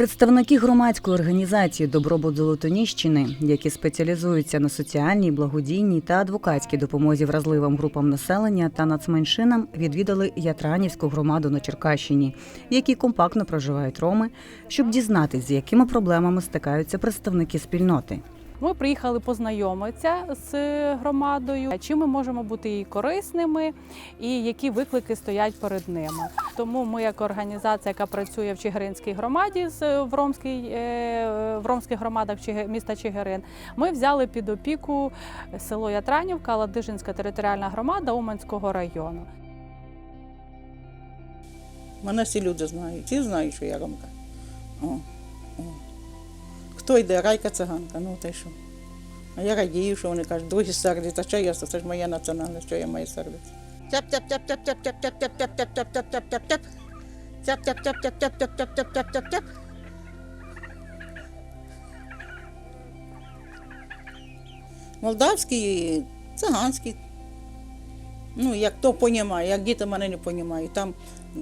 Представники громадської організації Добробут Золотоніщини, які спеціалізуються на соціальній, благодійній та адвокатській допомозі вразливим групам населення та нацменшинам, відвідали Ятранівську громаду на Черкащині, в якій компактно проживають роми, щоб дізнатись, з якими проблемами стикаються представники спільноти. Ми приїхали познайомитися з громадою, чим ми можемо бути їй корисними і які виклики стоять перед ними. Тому ми, як організація, яка працює в Чигиринській громаді в Ромській, е, в Ромських громадах міста Чигирин, ми взяли під опіку село Ятранівка, Ладижинська територіальна громада Уманського району. Мене всі люди знають, всі знають, що я ромка. О. Хто йде, райка циганка, ну й що. А я радію, що вони кажуть, другі сердяться, що я, це ж моя національність, що я маю сердитися. Тяп-тяп-тяп-тяп-тяп-тяп-тяп-тяп-тяп-тяп-тяп. Тяп-тяп-тяп-тяп-тяп-тяп-тяп-тяп-тяп. Молдавський, циганський. Ну, як хто понімає, як діти мене не понімають. Там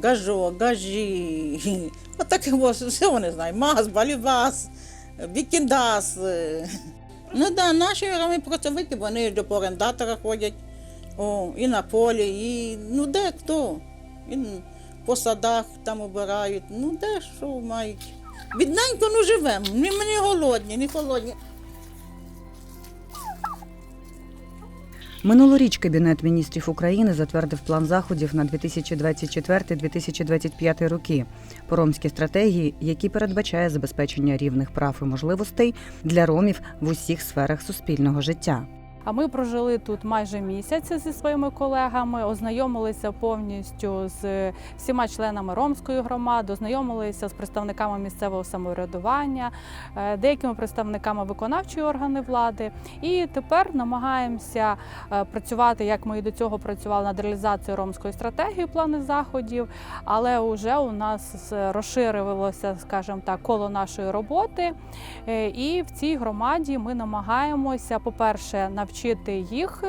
гажо, гажі. Отаке все вони знають. Маз, балібас, вікіндас. е. Ну да, наші роми працьовики, вони до орендатора ходять. О, і на полі, і ну де хто? І по садах там обирають. Ну де що мають? Бідненько ну живемо. Ми не голодні, не холодні. Минулоріч Кабінет міністрів України затвердив план заходів на 2024-2025 роки по ромській стратегії, які передбачає забезпечення рівних прав і можливостей для ромів в усіх сферах суспільного життя. А ми прожили тут майже місяць зі своїми колегами, ознайомилися повністю з всіма членами ромської громади, ознайомилися з представниками місцевого самоврядування, е, деякими представниками виконавчої органи влади. І тепер намагаємося е, працювати, як ми і до цього працювали над реалізацією ромської стратегії плани заходів. Але вже у нас розширилося, скажімо так, коло нашої роботи. Е, І в цій громаді ми намагаємося, по-перше, навчити їх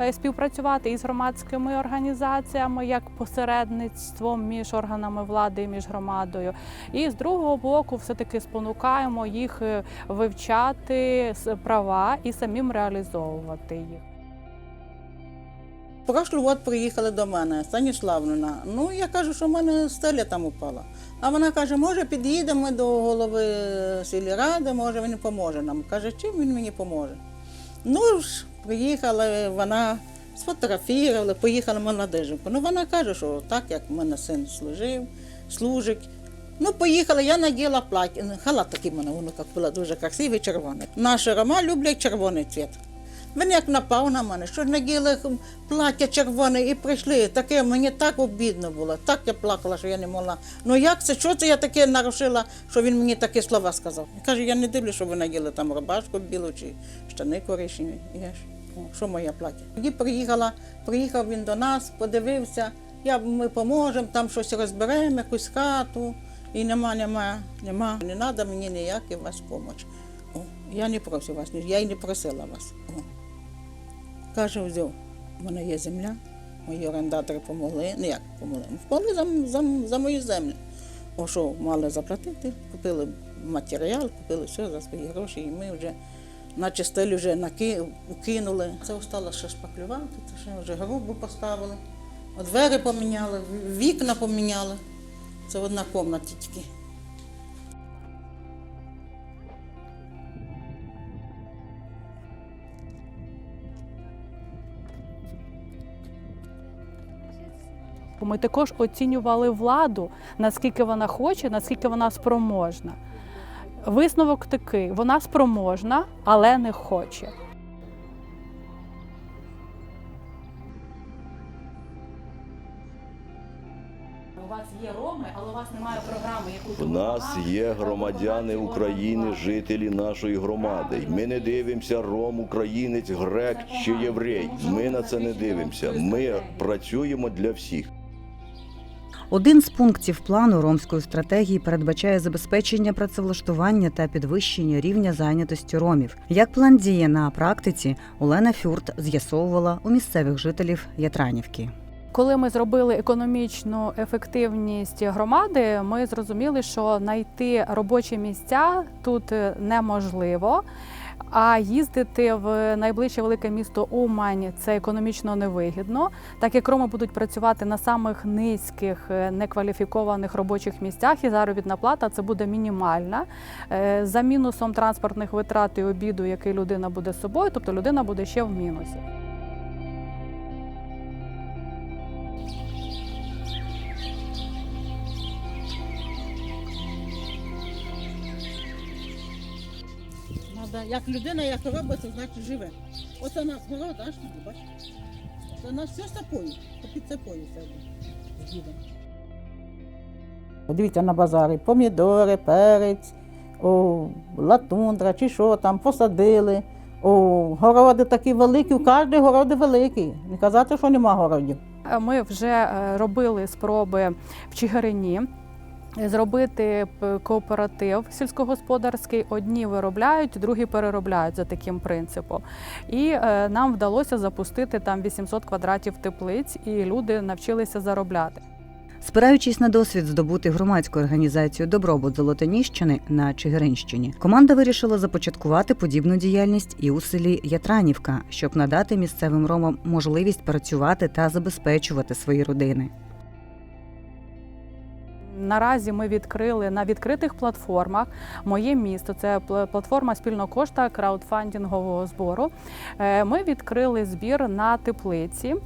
е, співпрацювати із громадськими організаціями як посередництвом між органами влади і між громадою. І з другого боку, все-таки спонукаємо їх е, вивчати права і самим реалізовувати їх. Прошлий год приїхали до мене, Станіславівна. Ну, я кажу, що в мене стеля там упала. А вона каже, може, під'їдемо до голови сільради, може він поможе нам. Каже, чим він мені поможе? Ну ж, приїхала вона, сфотографували, поїхала молодеженку. Ну вона каже, що так, як в мене син служив, служить. Ну, поїхала, я наділа плаття. Халат такий в мене воно як було дуже красивий, червоний. Наші рома люблять червоний цвіт. Він як напав на мене, що наділи плаття червоне і прийшли. Таке мені так обідно було, так я плакала, що я не могла. Ну як це? Що це я таке нарушила, що він мені такі слова сказав? Я кажу, я не дивлюсь, що ви наділи там рубашку білу чи штани коричневі. Я ж, о, що моє плаття? Тоді приїхала, приїхав він до нас, подивився, я, ми поможемо, там щось розберемо, якусь хату. І нема, нема, нема. Не треба мені ніякі вас допомога. О, я не прошу вас, я й не просила вас. Каже, взяв, в мене є земля, мої орендатори допомогли. Ну як допомогли? Впали за, за, за мою землю. О, що мали заплатити, купили матеріал, купили все за свої гроші, і ми вже на чистилі вже наки. Це осталося ще шпаклювати, це ще вже грубу поставили. Двері поміняли, вікна поміняли. Це одна кімната тільки. Ми також оцінювали владу, наскільки вона хоче, наскільки вона спроможна. Висновок такий: вона спроможна, але не хоче. У вас є роми, але у вас немає програми, яку У нас є громадяни України, жителі нашої громади. Ми не дивимося ром, українець, грек чи єврей. Ми на це не дивимося. Ми працюємо для всіх. Один з пунктів плану ромської стратегії передбачає забезпечення працевлаштування та підвищення рівня зайнятості ромів. Як план діє на практиці, Олена Фюрт з'ясовувала у місцевих жителів Ятранівки. Коли ми зробили економічну ефективність громади, ми зрозуміли, що знайти робочі місця тут неможливо. А їздити в найближче велике місто Умань це економічно невигідно, так як роми будуть працювати на самих низьких е, некваліфікованих робочих місцях, і заробітна плата це буде мінімальна. Е, За мінусом транспортних витрат і обіду, який людина буде з собою, тобто людина буде ще в мінусі. Надо, як людина, як робить, то значить живе. Оце у нас город, аж туди, бачиш? Це у нас все сапою, під все з дідом. Дивіться на базари, помідори, перець, о, латундра чи що там, посадили. О, городи такі великі, у кожній городи великі. Не казати, що нема городів. Ми вже е, робили спроби в Чигирині. Зробити кооператив сільськогосподарський, одні виробляють, другі переробляють за таким принципом. І е, нам вдалося запустити там 800 квадратів теплиць, і люди навчилися заробляти. Спираючись на досвід здобути громадську організацію Добробут Золотоніщини на Чигиринщині, команда вирішила започаткувати подібну діяльність і у селі Ятранівка, щоб надати місцевим ромам можливість працювати та забезпечувати свої родини. Наразі ми відкрили на відкритих платформах моє місто. Це платформа спільного кошта краудфандингового збору. Е, Ми відкрили збір на теплиці.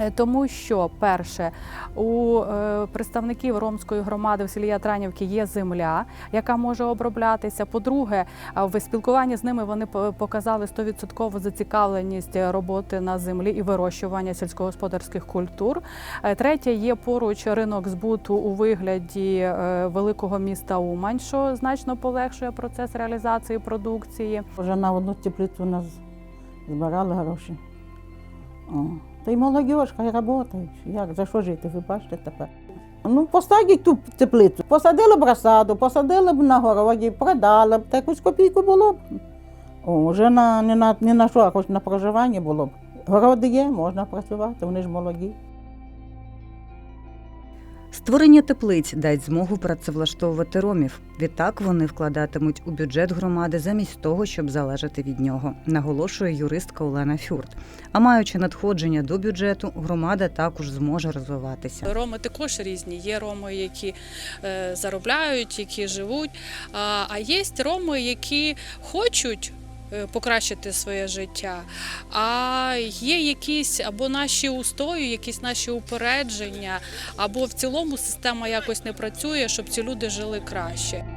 Е, Тому що перше у е, представників ромської громади в селі Ятранівки є земля, яка може оброблятися. По-друге, в спілкуванні з ними вони показали 100% зацікавленість роботи на землі і вирощування сільськогосподарських культур. Е, Третє є поруч ринок збуту у вигляді великого міста Умань, що значно полегшує процес реалізації продукції. Вже на одну теплицю нас збирали гроші. Та й молодіж, хай працюють. Як, за що жити, ви бачите тепер? Ну, посадять ту теплицю. Посадили б розсаду, посадили б на городі, продали б, та якусь копійку було б. О, вже на, не, на, не на що, а хоч на проживання було б. Городи є, можна працювати, вони ж молоді. Створення теплиць дасть змогу працевлаштовувати ромів. Відтак вони вкладатимуть у бюджет громади замість того, щоб залежати від нього, наголошує юристка Олена Фюрт. А маючи надходження до бюджету, громада також зможе розвиватися. Роми також різні. Є роми, які е, заробляють, які живуть. А, є роми, які хочуть. Е, Покращити своє життя, а є якісь або наші устої, якісь наші упередження, або в цілому система якось не працює, щоб ці люди жили краще.